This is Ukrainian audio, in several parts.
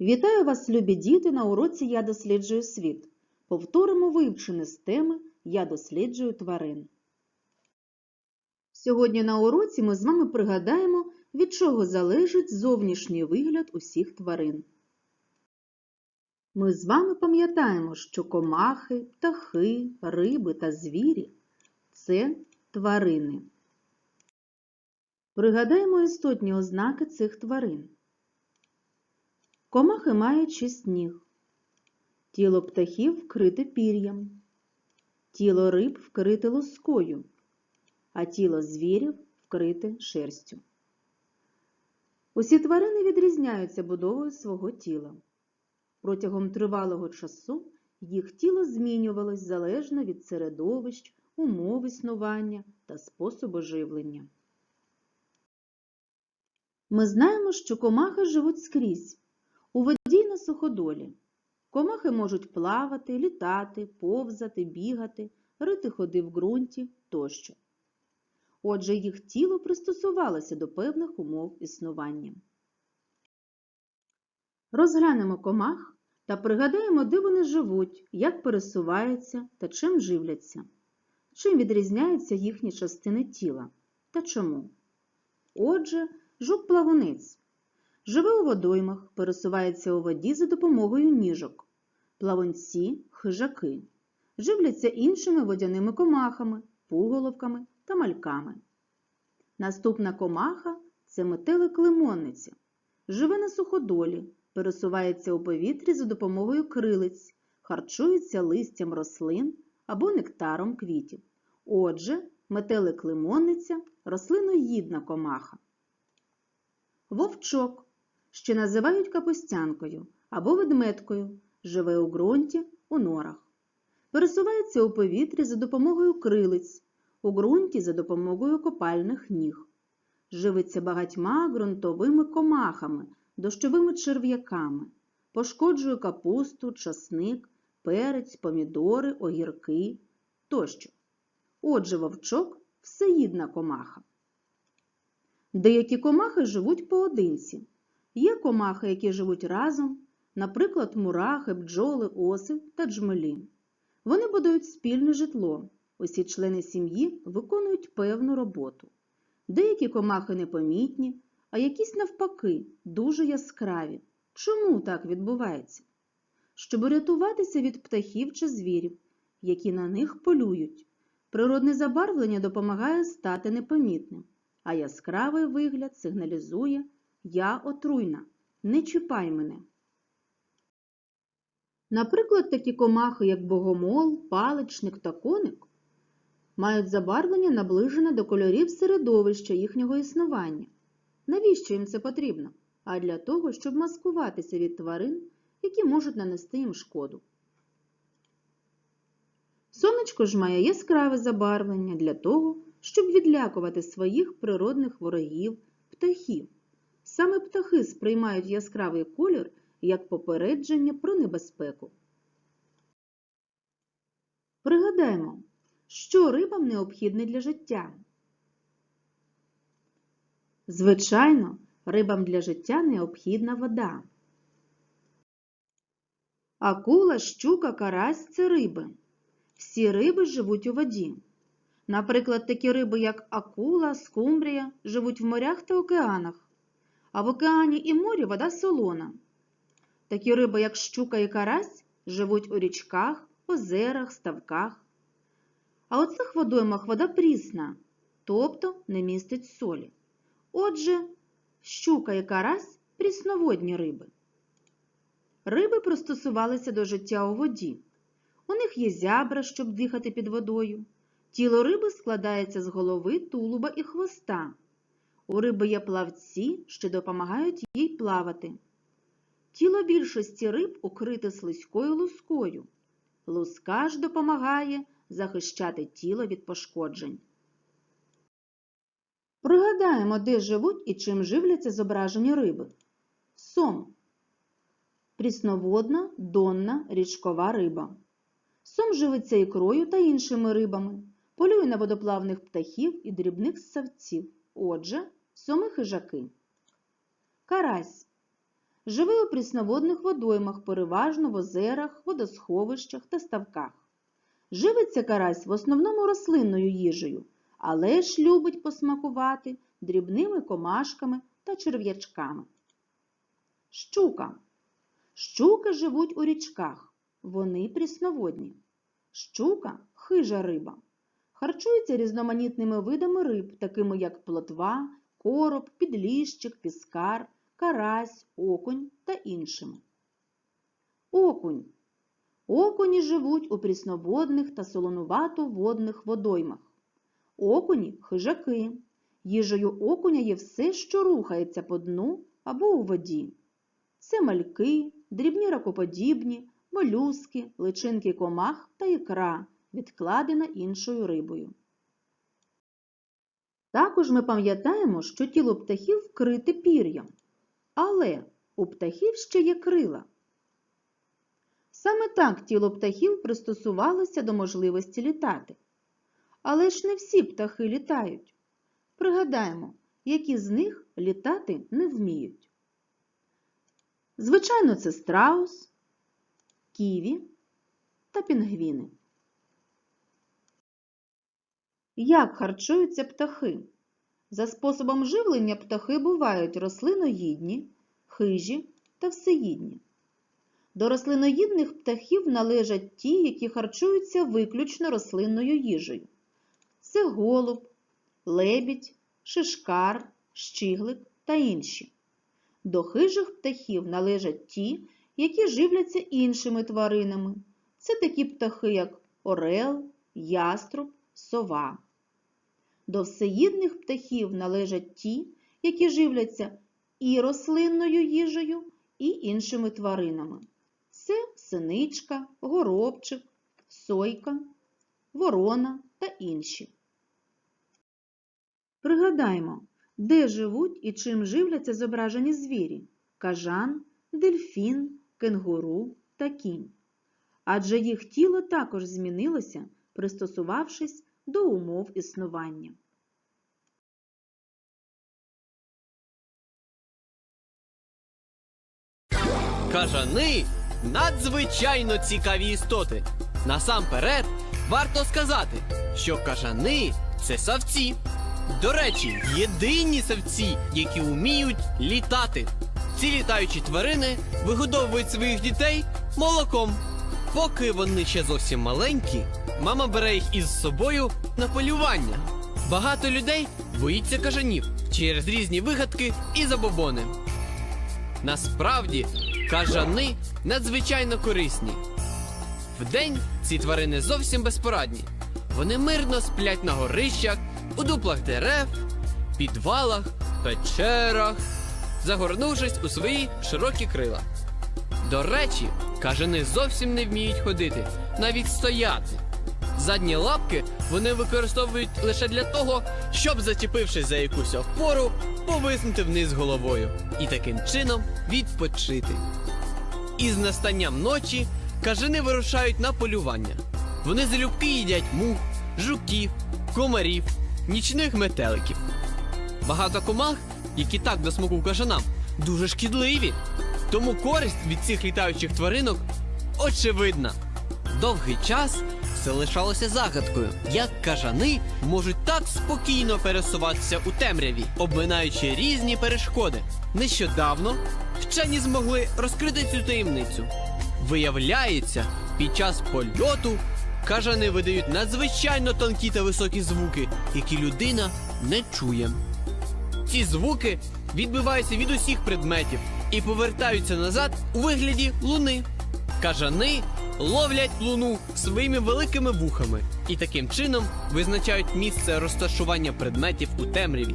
Вітаю вас, любі діти, на уроці Я досліджую світ. Повторимо вивчене з теми Я досліджую тварин. Сьогодні на уроці ми з вами пригадаємо, від чого залежить зовнішній вигляд усіх тварин. Ми з вами пам'ятаємо, що комахи, птахи, риби та звірі це тварини. Пригадаємо істотні ознаки цих тварин. Комахи мають шість ніг. Тіло птахів вкрите пір'ям. Тіло риб вкрите лоскою, а тіло звірів вкрите шерстю. Усі тварини відрізняються будовою свого тіла. Протягом тривалого часу їх тіло змінювалось залежно від середовищ, умов існування та способу живлення. Ми знаємо, що комахи живуть скрізь, у воді на суходолі. Комахи можуть плавати, літати, повзати, бігати, рити ходи в ґрунті тощо. Отже, їх тіло пристосувалося до певних умов існування. Розглянемо комах та пригадаємо, де вони живуть, як пересуваються та чим живляться, чим відрізняються їхні частини тіла та чому. Отже, жук-плавунець живе у водоймах, пересувається у воді за допомогою ніжок. Плавунці хижаки живляться іншими водяними комахами, пуголовками та мальками. Наступна комаха це метелик-лимонниця. Живе на суходолі, пересувається у повітрі за допомогою крилиць, харчується листям рослин або нектаром квітів. Отже, метелик-лимонниця рослиноїдна комаха. Вовчок, ще називають капустянкою або ведмедкою, живе у ґрунті у норах. Пересувається у повітрі за допомогою крилиць, у ґрунті за допомогою копальних ніг. Живиться багатьма ґрунтовими комахами, дощовими черв'яками, пошкоджує капусту, часник, перець, помідори, огірки тощо. Отже, вовчок всеїдна комаха. Деякі комахи живуть поодинці. Є комахи, які живуть разом, наприклад, мурахи, бджоли, оси та джмелі. Вони будують спільне житло. Усі члени сім'ї виконують певну роботу. Деякі комахи непомітні, а якісь навпаки дуже яскраві. Чому так відбувається? Щоб рятуватися від птахів чи звірів, які на них полюють, природне забарвлення допомагає стати непомітним, а яскравий вигляд сигналізує Я отруйна, не чіпай мене. Наприклад, такі комахи, як богомол, паличник та коник, мають забарвлення наближене до кольорів середовища їхнього існування. Навіщо їм це потрібно? А для того, щоб маскуватися від тварин, які можуть нанести їм шкоду. Сонечко ж має яскраве забарвлення для того, щоб відлякувати своїх природних ворогів, птахів. Саме птахи сприймають яскравий колір як попередження про небезпеку. Пригадаємо, що рибам необхідне для життя. Звичайно, рибам для життя необхідна вода. Акула, щука, карась це риби. Всі риби живуть у воді. Наприклад, такі риби, як акула, скумбрія, живуть в морях та океанах, а в океані і морі вода солона. Такі риби, як щука і карась, живуть у річках, озерах, ставках. А у цих водоймах вода прісна, тобто не містить солі. Отже, щука і карась прісноводні риби. Риби пристосувалися до життя у воді. У них є зябра, щоб дихати під водою. Тіло риби складається з голови, тулуба і хвоста. У риби є плавці, що допомагають їй плавати. Тіло більшості риб укрите слизькою лускою. Луска ж допомагає захищати тіло від пошкоджень. Пригадаємо, де живуть і чим живляться зображені риби. Сом. Прісноводна, донна, річкова риба. Сом живиться ікрою та іншими рибами, полює на водоплавних птахів і дрібних ссавців. Отже, соми хижаки. Карась Живе у прісноводних водоймах, переважно в озерах, водосховищах та ставках. Живиться карась в основному рослинною їжею, але ж любить посмакувати дрібними комашками та черв'ячками. Щука. Щуки живуть у річках. Вони прісноводні. Щука хижа риба. Харчується різноманітними видами риб, такими як плотва, короб, підліщик, піскар, карась, окунь та іншими. Окунь. Окуні живуть у прісноводних та солонувато-водних водоймах. Окуні хижаки. Їжею окуня є все, що рухається по дну або у воді. Це мальки, дрібні ракоподібні, молюски, личинки комах та ікра, відкладена іншою рибою. Також ми пам'ятаємо, що тіло птахів вкрите пір'ям. Але у птахів ще є крила. Саме так тіло птахів пристосувалося до можливості літати. Але ж не всі птахи літають. Пригадаємо, які з них літати не вміють. Звичайно, це страус, ківі та пінгвіни. Як харчуються птахи? За способом живлення птахи бувають рослиноїдні, хижі та всеїдні. До рослиноїдних птахів належать ті, які харчуються виключно рослинною їжею. Це голуб, лебідь, шишкар, щиглик та інші. До хижих птахів належать ті, які живляться іншими тваринами. Це такі птахи, як орел, яструб, сова. До всеїдних птахів належать ті, які живляться і рослинною їжею, і іншими тваринами. Це синичка, горобчик, сойка, ворона та інші. Пригадаймо, де живуть і чим живляться зображені звірі кажан, дельфін, кенгуру та кінь. Адже їх тіло також змінилося, пристосувавшись до умов існування. Кажани надзвичайно цікаві істоти. Насамперед, варто сказати, що кажани це савці. До речі, єдині савці, які вміють літати. Ці літаючі тварини вигодовують своїх дітей молоком. Поки вони ще зовсім маленькі, мама бере їх із собою на полювання. Багато людей боїться кажанів через різні вигадки і забобони. Насправді, кажани надзвичайно корисні. Вдень ці тварини зовсім безпорадні. Вони мирно сплять на горищах, у дуплах дерев, підвалах, печерах, загорнувшись у свої широкі крила. До речі, кажани зовсім не вміють ходити, навіть стояти. Задні лапки вони використовують лише для того, щоб, зачепившись за якусь опору, повиснути вниз головою і таким чином відпочити. Із настанням ночі кажани вирушають на полювання. Вони залюбки їдять мух, жуків, комарів, нічних метеликів. Багато комах, які так до смаку кажанам, дуже шкідливі. Тому користь від цих літаючих тваринок очевидна. Довгий час це лишалося загадкою, як кажани можуть так спокійно пересуватися у темряві, обминаючи різні перешкоди. Нещодавно вчені змогли розкрити цю таємницю. Виявляється, під час польоту кажани видають надзвичайно тонкі та високі звуки, які людина не чує. Ці звуки відбиваються від усіх предметів і повертаються назад у вигляді луни. Кажани ловлять луну своїми великими вухами і таким чином визначають місце розташування предметів у темряві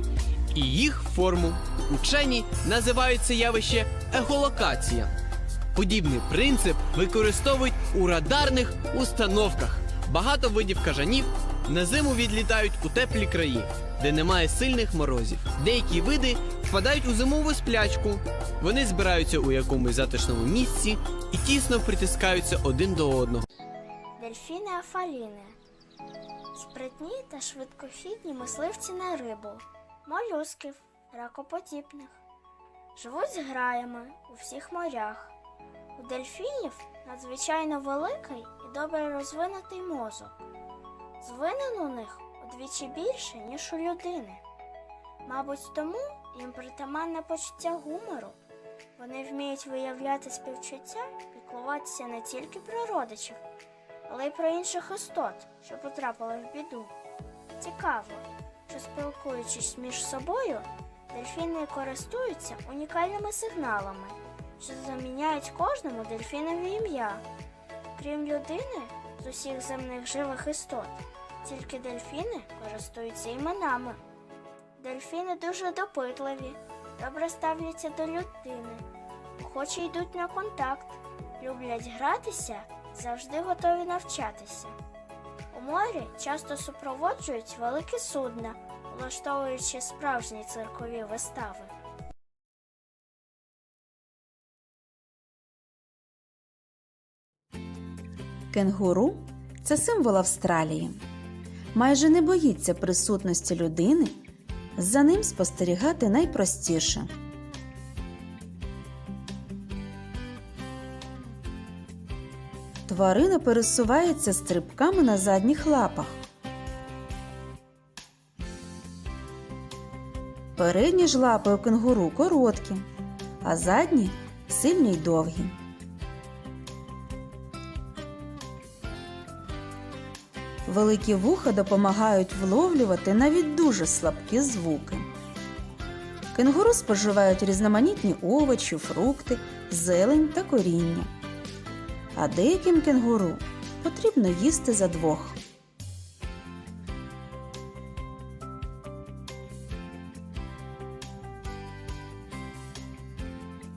і їх форму. Учені називають це явище ехолокація. Подібний принцип використовують у радарних установках. Багато видів кажанів на зиму відлітають у теплі краї, де немає сильних морозів. Деякі види впадають у зимову сплячку. Вони збираються у якомусь затишному місці і тісно притискаються один до одного. Дельфіни афаліни. Спритні та швидкохідні мисливці на рибу, молюсків, ракоподібних. Живуть з граями у всіх морях. У дельфінів надзвичайно великий і добре розвинутий мозок. Звинен у них удвічі більше, ніж у людини. Мабуть, тому їм притаманне почуття гумору. Вони вміють виявляти співчуття, піклуватися не тільки про родичів, але й про інших істот, що потрапили в біду. Цікаво, що спілкуючись між собою, дельфіни користуються унікальними сигналами, що заміняють кожному дельфінові ім'я. Крім людини, з усіх земних живих істот, тільки дельфіни користуються іменами. Дельфіни дуже допитливі, добре ставляться до людини, охоче йдуть на контакт, люблять гратися, завжди готові навчатися. У морі часто супроводжують великі судна, влаштовуючи справжні циркові вистави. Кенгуру це символ Австралії. Майже не боїться присутності людини, за ним спостерігати найпростіше. Тварина пересувається стрибками на задніх лапах. Передні ж лапи у кенгуру короткі, а задні сильні й довгі. Великі вуха допомагають вловлювати навіть дуже слабкі звуки. Кенгуру споживають різноманітні овочі, фрукти, зелень та коріння. А деяким кенгуру потрібно їсти за двох.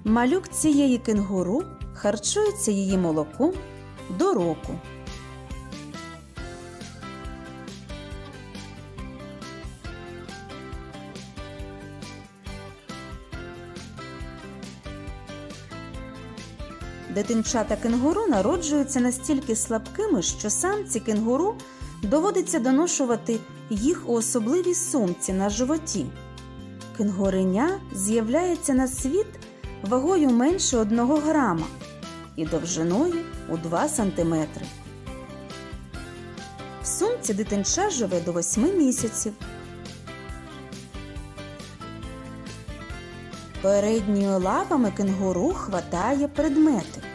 Малюк цієї кенгуру харчується її молоком до року. Дитинчата кенгуру народжуються настільки слабкими, що самці кенгуру доводиться доношувати їх у особливій сумці на животі. Кенгуреня з'являється на світ вагою менше 1 грама і довжиною у 2 сантиметри. В сумці дитинча живе до 8 місяців. Передніми лапами кенгуру хватає предмети.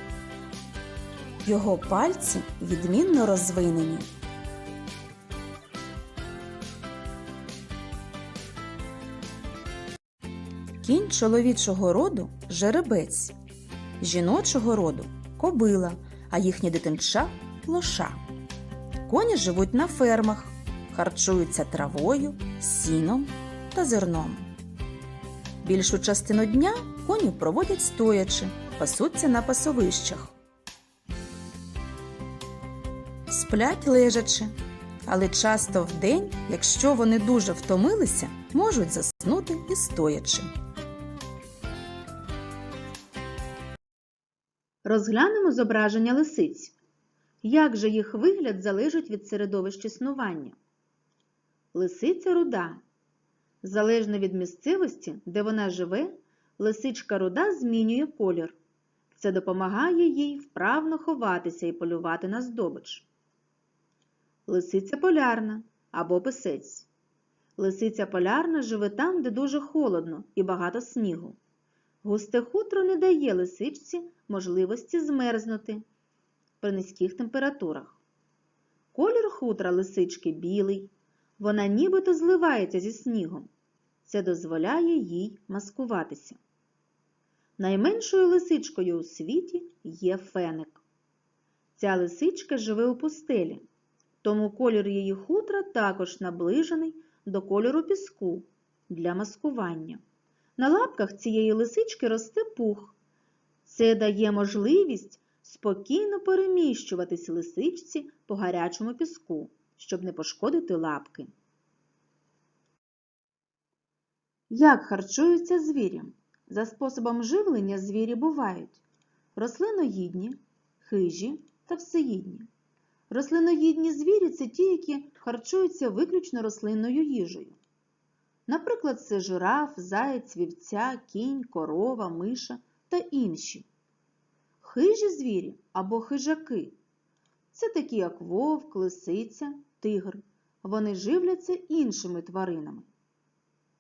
Його пальці відмінно розвинені. Кінь чоловічого роду жеребець, жіночого роду кобила, а їхні дитинча лоша. Коні живуть на фермах, харчуються травою, сіном та зерном. Більшу частину дня коні проводять стоячи, пасуться на пасовищах. Сплять лежачи, але часто вдень, якщо вони дуже втомилися, можуть заснути і стоячи. Розглянемо зображення лисиць. Як же їх вигляд залежить від середовища існування? Лисиця руда. Залежно від місцевості, де вона живе, лисичка руда змінює колір. Це допомагає їй вправно ховатися і полювати на здобич. Лисиця полярна або писець. Лисиця полярна живе там, де дуже холодно і багато снігу. Густе хутро не дає лисичці можливості змерзнути при низьких температурах. Колір хутра лисички білий, вона нібито зливається зі снігом. Це дозволяє їй маскуватися. Найменшою лисичкою у світі є феник. Ця лисичка живе у пустелі, тому колір її хутра також наближений до кольору піску для маскування. На лапках цієї лисички росте пух. Це дає можливість спокійно переміщуватись лисичці по гарячому піску, щоб не пошкодити лапки. Як харчуються звірі? За способом живлення звірі бувають рослиноїдні, хижі та всеїдні. Рослиноїдні звірі це ті, які харчуються виключно рослинною їжею. Наприклад, це жираф, заєць, вівця, кінь, корова, миша та інші. Хижі звірі або хижаки це такі, як вовк, лисиця, тигр. Вони живляться іншими тваринами.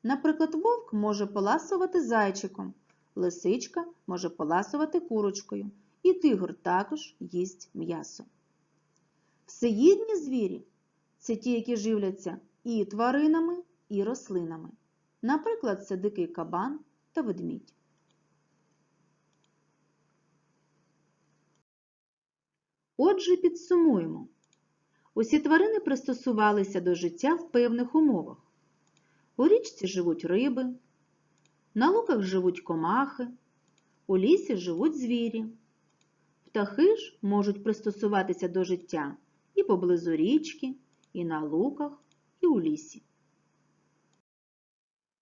Наприклад, вовк може поласувати зайчиком, лисичка може поласувати курочкою, і тигр також їсть м'ясо. Всеїдні звірі це ті, які живляться і тваринами, і рослинами. Наприклад, це дикий кабан та ведмідь. Отже, підсумуємо. Усі тварини пристосувалися до життя в певних умовах. У річці живуть риби, на луках живуть комахи, у лісі живуть звірі. Птахи ж можуть пристосуватися до життя і поблизу річки, і на луках, і у лісі.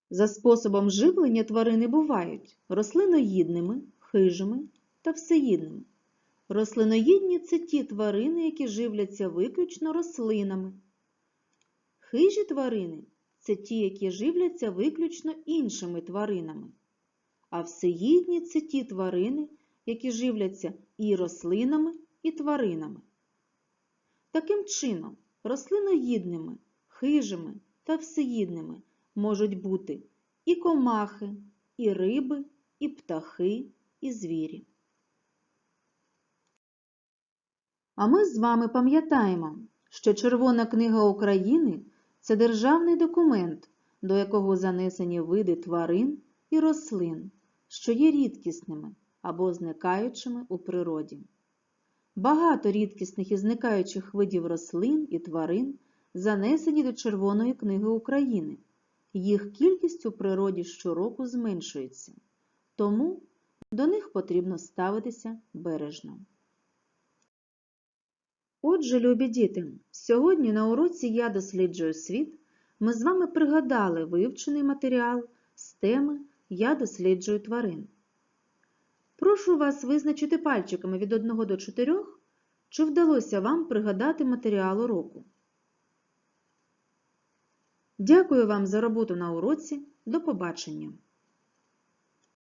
За способом живлення тварини бувають рослиноїдними, хижими та всеїдними. Рослиноїдні це ті тварини, які живляться виключно рослинами. Хижі тварини це ті, які живляться виключно іншими тваринами. А всеїдні це ті тварини, які живляться і рослинами, і тваринами. Таким чином, рослиноїдними, хижими та всеїдними можуть бути і комахи, і риби, і птахи, і звірі. А ми з вами пам'ятаємо, що Червона книга України це державний документ, до якого занесені види тварин і рослин, що є рідкісними або зникаючими у природі. Багато рідкісних і зникаючих видів рослин і тварин занесені до Червоної книги України. Їх кількість у природі щороку зменшується, тому до них потрібно ставитися бережно. Отже, любі діти, сьогодні на уроці Я досліджую світ ми з вами пригадали вивчений матеріал з теми Я досліджую тварин. Прошу вас визначити пальчиками від 1 до 4, чи вдалося вам пригадати матеріал уроку. Дякую вам за роботу на уроці. До побачення!